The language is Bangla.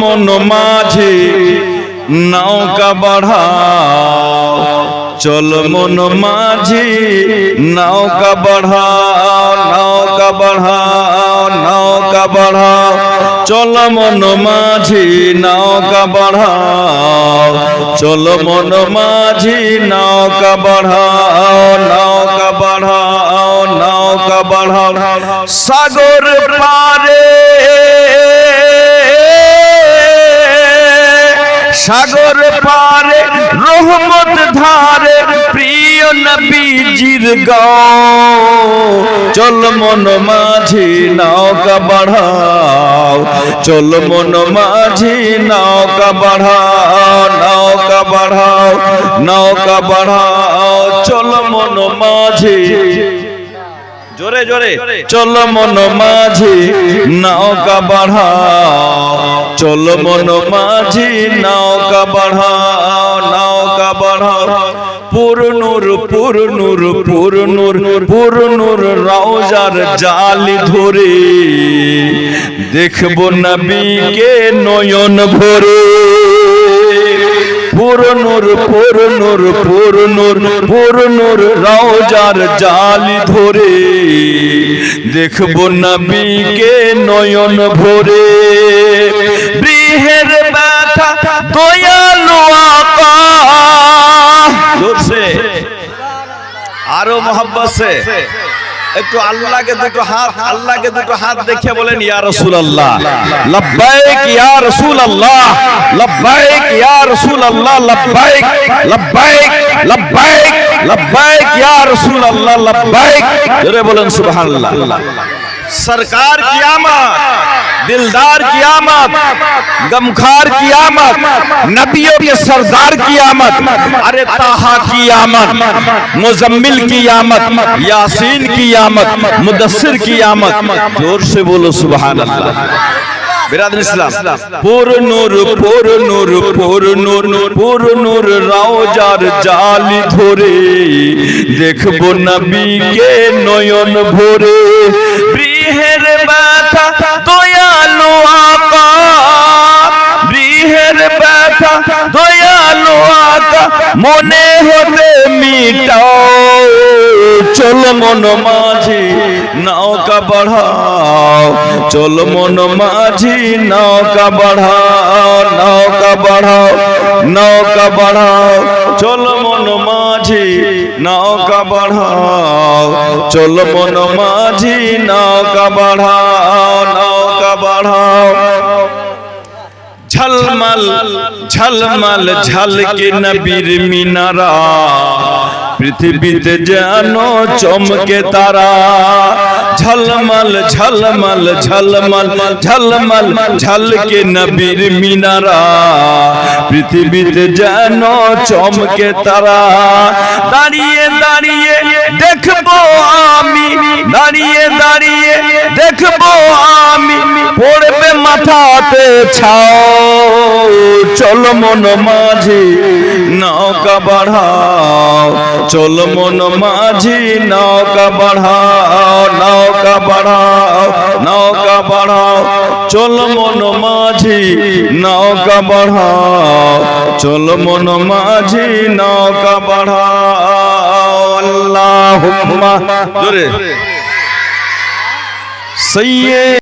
মন মাঝি নৌকা বাড়াও। চল মন মাঝি নৌকা বাড়াও নৌকা বাড়াও নৌকা বাড়াও। চল মন মাঝি নৌকা বাড়াও। চল মন মাঝি নৌকা বাড়াও নৌকা বাড়াও নৌকা বাড়াও। সাগর পারে সাগর পারে, রহমত ধারে, প্রিয় নবীজির গাও। চল মন মাঝি নৌকা বাড়াও, চল মন মাঝি নৌকা বাড়াও নৌকা বাড়াও নৌকা বাড়াও, চল মন মাঝি। জোরে জোরে। চল মন মাঝি নৌকা বাড়াও। চল মন মাঝি নৌকা বাড়াও নৌকা বাড়াও পুরনুর পুরনুর পুরনুর পুরনুর রাউজার জালি ধরে। দেখব নবীকে নয়ন ভরে। পুরনুর পুরনুর পুরনুর পুরনুর রওজার জালি ধরে। দেখব নবীকে নয়ন ভরে। বৃহের ব্যথা দয়ালু আকা জোরসে আরও মোহাব্বত সে একটু আল্লাহকে দুটো হাত, আল্লাহকে দুটো হাত দেখে বলেন, ইয়া রাসূলুল্লাহ। লব্বাইক, ইয়া রাসূলুল্লাহ। লব্বাইক, ইয়া রাসূলুল্লাহ। লব্বাইক লব্বাইক লব্বাইক লব্বাইক, ইয়া রাসূলুল্লাহ। লব্বাইক। জোরে বলেন, সুবহানাল্লাহ। سرکار کی آمد دلدار کی آمد گمخار کی آمد نبیوں کے سردار کی آمد ارے تاہا کی آمد مزمل کی آمد یاسین کی آمد مدثر کی آمد سے بولو سبحان اللہ۔ برادر اسلام، پور نور پور نور پور نور پور نور راو جار جالی دھورے۔ دیکھبو نبی کے نویون بھورے۔ বৃহের ব্যথা, দয়ালু আকা ব্যথা, দয়ালু আকা মনে হতে মিটাও। চল মন মাঝি নৌকা বাড়াও। চল মন মাঝি নৌকা বাড়াও নৌকা বাড়াও নৌকা বাড়াও। চল মন মাঝি নৌকা বাড়াও চল মন মাঝি নৌকা বাড়াও নৌকা বাড়াও। ঝলমল ঝলমল ঝলকে নবীর মিনারা। পৃথিবীতে যেন চমকে তারা। ঝলমল ঝলমল ঝলমল ঝলমল, ঝলকে নবীর মিনারা। পৃথিবীতে যেন চমকে তারা। দাঁড়িয়ে দাঁড়িয়ে দেখব আমি, দাঁড়িয়ে দাঁড়িয়ে দেখব আমি। পড়বে মাথাতে ছাও। চল মন মাঝি নৌকা বাড়াও। চল মন মাঝি নৌকা বাড়াও নৌকা বাড়াও নৌকা বাড়াও। চল মন মাঝি নৌকা বাড়াও। চল মন মাঝি নৌকা বাড়াও। আল্লাহ জোরে। সৈয়ে